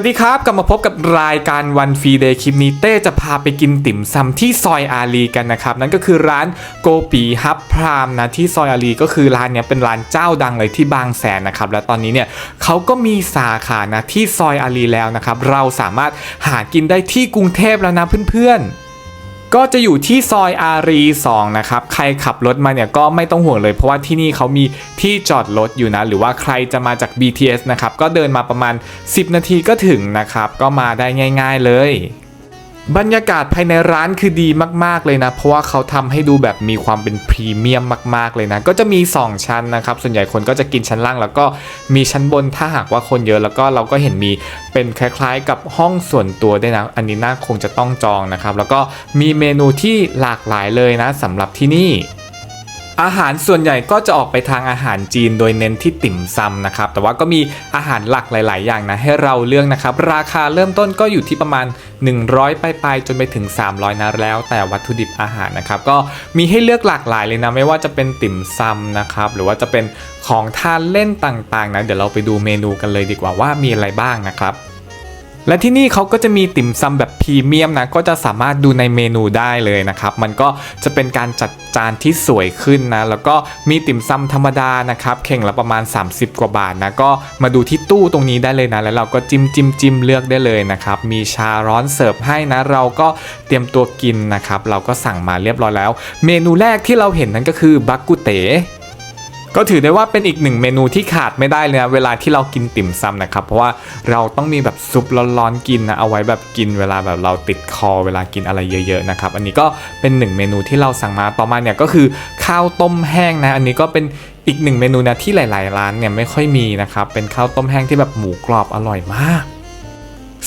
วัสดีครับ กลับมาพบกับรายการวันฟรีเดย์คลิปนี้เต้จะพาไปกินติ่มซำที่ซอยอารีกันนะครับ นั่นก็คือร้านโกปีฮับพรามนะที่ซอยอารีก็คือร้านเนี้ยเป็นร้านเจ้าดังเลยที่บางแสนนะครับ และตอนนี้เนี่ยเขาก็มีสาขานะที่ซอยอารีแล้วนะครับ เราสามารถหากินได้ที่กรุงเทพแล้วนะเพื่อนๆ ก็จะอยู่ที่ซอยอารี2นะครับ ใครขับรถมาเนี่ยก็ไม่ต้องห่วงเลย เพราะว่าที่นี่เขามีที่จอดรถอยู่นะ หรือว่าใครจะมาจาก BTS นะครับ ก็เดินมาประมาณ 10 นาทีก็ถึงนะครับ ก็มาได้ง่าย ๆเลย บรรยากาศภายในร้านคือดีมาก ๆ เลยนะ เพราะว่าเขาทำให้ดูแบบมีความเป็นพรีเมียมมาก ๆ เลยนะ ก็จะมี 2 ชั้นนะครับ ส่วนใหญ่คนก็จะกินชั้นล่าง แล้วก็มีชั้นบนถ้าหากว่าคนเยอะแล้วก็เราก็เห็นมีเป็นคล้าย ๆ กับห้องส่วนตัวด้วยนะ อันนี้น่าคงจะต้องจองนะครับ แล้วก็มีเมนูที่หลากหลายเลยนะสำหรับที่นี่ อาหารส่วนใหญ่ก็จะออกไปทางอาหารจีนโดยเน้นที่ติ่มซำนะครับ แต่ว่าก็มีอาหารหลักหลาย ๆ อย่างนะให้เราเลือกนะครับ ราคาเริ่มต้นก็อยู่ที่ประมาณ 100 ไปลายๆจนไปถึง 300นะแล้ว แต่วัตถุดิบอาหารนะครับ ก็มีให้เลือกหลากหลายเลยนะไม่ว่าจะเป็นติ่มซำนะครับหรือว่าจะเป็นของทานเล่นต่าง ๆ นะเดี๋ยวเราไปดูเมนูกันเลยดีกว่าว่ามีอะไรบ้างนะครับ และที่นี่เขาก็จะมีติ่มซำแบบพรีเมียมนะก็จะสามารถดูในเมนูได้เลยนะครับ มันก็จะเป็นการจัดจานที่สวยขึ้นนะ แล้วก็มีติ่มซำธรรมดานะครับเข่งละประมาณ 30 กว่าบาทนะก็มาดูที่ตู้ตรงนี้ได้เลยนะ แล้วเราก็จิ้มจิ้มจิ้มเลือกได้เลยนะครับมีชาร้อนเสิร์ฟให้นะ เราก็เตรียมตัวกินนะครับเราก็สั่งมาเรียบร้อยแล้ว เมนูแรกที่เราเห็นนั่นก็คือบักกุเต ก็ถือได้ว่าเป็นอีกหนึ่งเมนูที่ขาดไม่ได้เลยนะเวลาที่เรากินติ่มซำนะครับ เพราะว่าเราต้องมีแบบซุปร้อนๆกินนะเอาไว้แบบกินเวลาแบบเราติดคอเวลากินอะไรเยอะๆนะครับอันนี้ก็เป็นหนึ่งเมนูที่เราสั่งมาต่อมาเนี่ยก็คือข้าวต้มแห้งนะ อันนี้ก็เป็นอีกหนึ่งเมนูนะที่หลาย ๆ ร้านเนี่ยไม่ค่อยมีนะครับเป็นข้าวต้มแห้งที่แบบหมูกรอบอร่อยมาก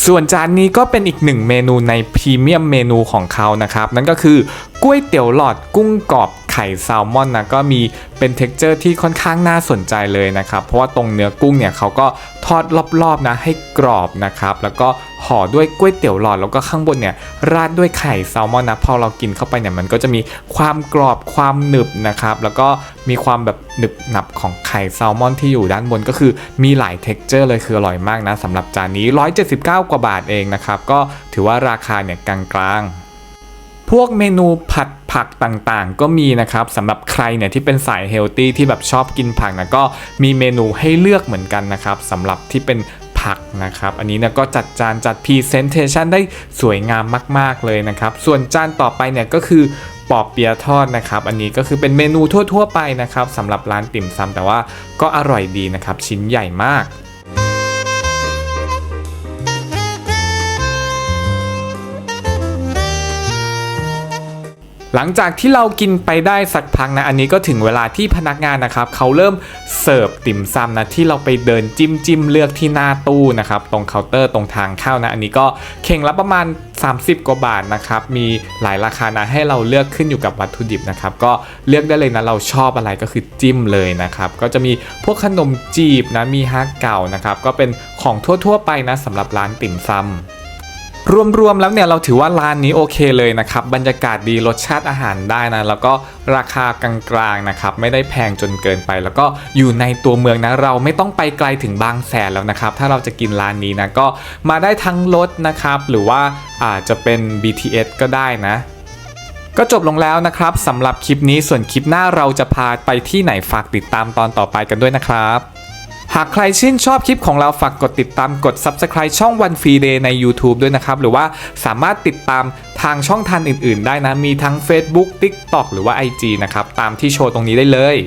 ส่วนจานนี้ก็เป็นอีกหนึ่งเมนูในพรีเมียมเมนูของเขานะครับ นั่นก็คือก๋วยเตี๋ยวหลอดกุ้งกรอบ ไข่แซลมอนนะก็มีเป็นเท็กเจอร์ที่ค่อนข้างน่าสนใจเลยนะครับ เพราะว่าตรงเนื้อกุ้งเนี่ยเขาก็ทอดรอบๆนะให้กรอบนะครับ แล้วก็ห่อด้วยก๋วยเตี๋ยวหลอดแล้วก็ข้างบนเนี่ยราดด้วยไข่แซลมอนนะพอเรากินเข้าไปเนี่ยมันก็จะมีความกรอบความหนึบนะครับ แล้วก็มีความแบบหนึบหนับของไข่แซลมอนที่อยู่ด้านบนก็คือมีหลายเท็กเจอร์เลยคืออร่อยมากนะสำหรับจานนี้ 179 กว่าบาทเองนะครับก็ถือว่าราคาเนี่ยกลางๆ พวกเมนูผัดผักต่างๆ ก็มีนะครับสำหรับใครเนี่ยที่เป็นสายเฮลตี้ที่แบบชอบกินผักนะก็มีเมนูให้เลือกเหมือนกันนะครับสำหรับที่เป็นผักนะครับอันนี้เนี่ยก็จัดจานจัดพรีเซนเทชันได้สวยงามมาก ๆเลยนะครับส่วนจานต่อไปเนี่ยก็คือปอบเปียทอดนะครับอันนี้ก็คือเป็นเมนูทั่ว ๆ ไปนะครับสำหรับร้านติ่มซำแต่ว่าก็อร่อยดีนะครับชิ้นใหญ่มาก หลังจากที่เรากินไปได้สักพักนะอันนี้ก็ถึงเวลาที่พนักงานนะครับเขาเริ่มเสิร์ฟติ่มซำนะที่เราไปเดินจิ้มจิ้มเลือกที่หน้าตู้นะครับตรงเคาน์เตอร์ตรงทางเข้านะอันนี้ก็เข่งละประมาณ 30 กว่าบาทนะครับมีหลายราคานะให้เราเลือกขึ้นอยู่กับวัตถุดิบนะครับก็เลือกได้เลยนะเราชอบอะไรก็คือจิ้มเลยนะครับก็จะมีพวกขนมจีบนะมีฮักเก่านะครับก็เป็นของทั่วๆไปนะสำหรับร้านติ่มซำ รวมๆแล้วเนี่ยเราถือว่าร้านนี้โอเคเลยนะครับบรรยากาศดีรสชาติอาหารได้นะแล้วก็ราคากลางๆนะครับไม่ได้แพงจนเกินไป แล้วก็อยู่ในตัวเมืองนะเราไม่ต้องไปไกลถึงบางแสนแล้วนะครับถ้าเราจะกินร้านนี้นะก็มาได้ทั้งรถนะครับหรือว่าอาจจะเป็น BTS ก็ได้นะก็จบลงแล้วนะครับสำหรับคลิปนี้ส่วนคลิปหน้าเราจะพาไปที่ไหนฝากติดตามตอนต่อไปกันด้วยนะครับ หากใครชื่นชอบคลิปของเราฝากกดติดตามกด Subscribe ช่องวันฟรีเดย์ใน YouTube ด้วยนะครับ หรือว่าสามารถติดตามทางช่องทางอื่น ๆ ได้นะ มีทั้ง Facebook TikTok หรือว่า IG นะครับ ตามที่โชว์ตรงนี้ได้เลย